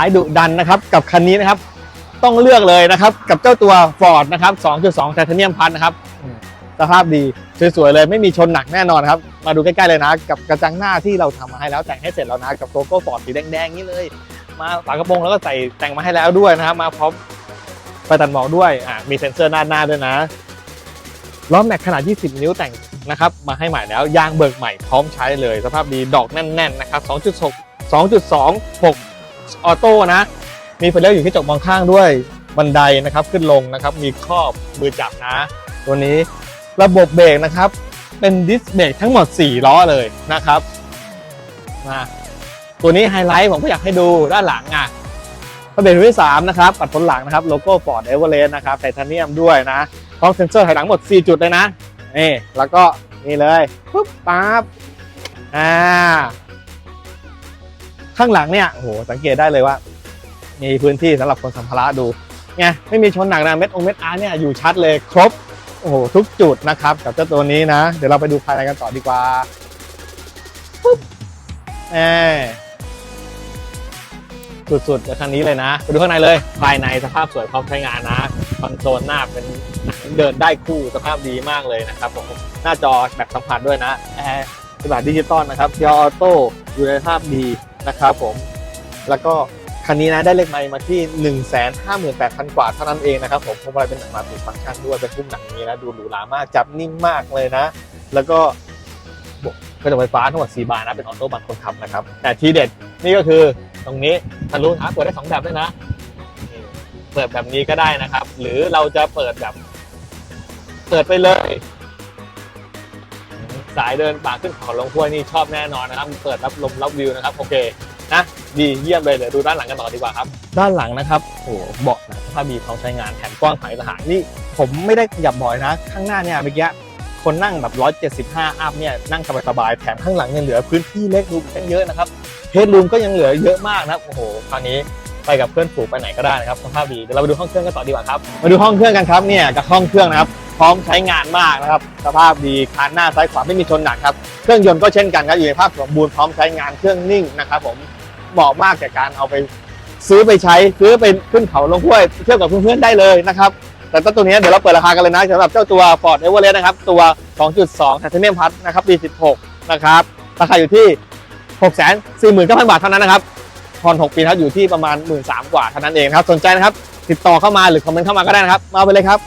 ายดุดันนะครับกับคันนี้นะครับ ต้องเลือกเลยนะครับ กับเจ้าตัว Ford นะครับ 2.2 ไทเทเนียมพันนะครับสภาพดีสวยๆเลยไม่มีชนหนักแน่นอนครับ มาดูใกล้ๆเลยนะ กับกระจังหน้าที่เราทำมาให้แล้วแต่งให้เสร็จแล้วนะ กับโลโก้ Ford สีแดงๆนี้เลย มาฝากระโปรงแล้วก็ใส่แต่งมาให้แล้วด้วยนะครับ มาพร้อมไฟตัดหมอกด้วยอ่ามีเซ็นเซอร์หน้าหน้าด้วยนะล้อแม็กขนาด 20 นิ้วแต่งนะครับ มาให้ใหม่แล้วยางเบิกใหม่พร้อมใช้เลย สภาพดีดอกแน่นๆนะครับ 2.6 2.26 ออโต้นะ มีไฟเลี้ยวอยู่ที่จกมองข้างด้วยบันไดนะครับขึ้นลงนะครับ มีครอบมือจับนะ ตัวนี้ระบบเบรกนะครับ เป็นดิสเบรกทั้งหมด 4 ล้อเลยนะครับมาตัวนี้ไฮไลท์ผมก็อยากให้ดูด้านหลังอะระเบรกที่3นะครับปัดผลหลังนะครับโลโก้ Ford Everest นะครับไทเทเนียมด้วยนะพร้อมเซ็นเซอร์ถอยหลังหมด 4 จุดเลยนะนี่แล้วก็นี่เลยปุ๊บปั๊บอ่า ข้างหลังเนี่ยโอ้โหสังเกตได้เลยว่า มีพื้นที่สำหรับคนสัมภาระดูไงไม่มีชนหนักนะเม็ดองเม็ดอาร์เนี่ยอยู่ชัดเลยครบโอ้โหทุกจุดนะครับ กับเจ้าตัวนี้นะ เดี๋ยวเราไปดูภายในกันต่อดีกว่าปุ๊บแหมสุดๆจากคันนี้เลยนะ ไปดูข้างในเลย ภายในสภาพสวยพร้อมใช้งานนะคอนโซลหน้าเป็นเดินได้คู่สภาพดีมากเลยนะครับผมหน้าจอแบบสัมผัสด้วยนะแอร์แบบดิจิตอลนะครับเกียออโต้อยู่ในสภาพดี นะครับผม แล้วก็คันนี้นะได้เลขไมล์มาที่ 1 5 8 0 0 0 กว่าเท่านั้นเองนะครับผมพวงมาลัยเป็นหนังมาติดฟังก์ชันด้วยเป็นพุ่มหนังนี้นะดูหรูหรามากจับนิ่มมากเลยนะ แล้วก็กระจกไฟฟ้าทั้งหมด4บานนะเป็นออโต้บังคนขับนะครับ แต่ทีเด็ดนี่ก็คือตรงนี้ทะลุนะเปิดได้สองแบบด้วยนะเปิดแบบนี้ก็ได้นะครับ หรือเราจะเปิดแบบ เปิดไปเลย สายเดินป่าขึ้นเขาลงห้วยนี่ชอบแน่นอนนะครับเปิดรับลมรับวิวนะครับโอเคนะดีเยี่ยมเลยเดี๋ยวดูด้านหลังกันต่อดีกว่าครับ ด้านหลังนะครับโอ้โหเบาะนังสภาพดีพร้อมใช้งานแถมกว้างขวางอีกต่างหานี่ผมไม่ได้ขยับบ่อยนะ ข้างหน้าเนี่ยเมื่อกี้คนนั่งแบบ 175 อัพเนี่ยนั่งสบายๆแถมข้างหลังยังเหลือพื้นที่เล็กรูมกันเยอะนะครับเฮดรูมก็ยังเหลือเยอะมากนะโอ้โหคราวนี้ไปกับเพื่อนฝูงไปไหนก็ได้นะครับสภาพดีเดี๋ยวเราไปดูห้องเครื่องกันต่อดีกว่าครับมาดูห้องเครื่องกันครับเนี่ยกับห้องเครื่องนะครับ พร้อมใช้งานมากนะครับ สภาพดีคานหน้าซ้ายขวาไม่มีชนหนักครับ เครื่องยนต์ก็เช่นกันครับอยู่ในภาพสมบูรณ์พร้อมใช้งานเครื่องนิ่งนะครับผมเหมาะมากแก่การเอาไปซื้อไปใช้ซื้อไปขึ้นเขาลงห้วยเที่ยวกับเพื่อนๆได้เลยนะครับแต่ตัวนี้เดี๋ยวเราเปิดราคากันเลยนะสำหรับเจ้าตัว Ford Everest นะครับ ตัว 2.2 Titanium Plus นะครับปี 16 นะครับ ราคาอยู่ที่ 649,000 บาทเท่านั้นนะครับผ่อน 6 ปีนะครับอยู่ที่ประมาณ 13,000 กว่าเท่านั้นเองครับ สนใจนะครับ ติดต่อเข้ามาหรือคอมเมนต์เข้ามาก็ได้นะครับ มาเอาไปเลยครับ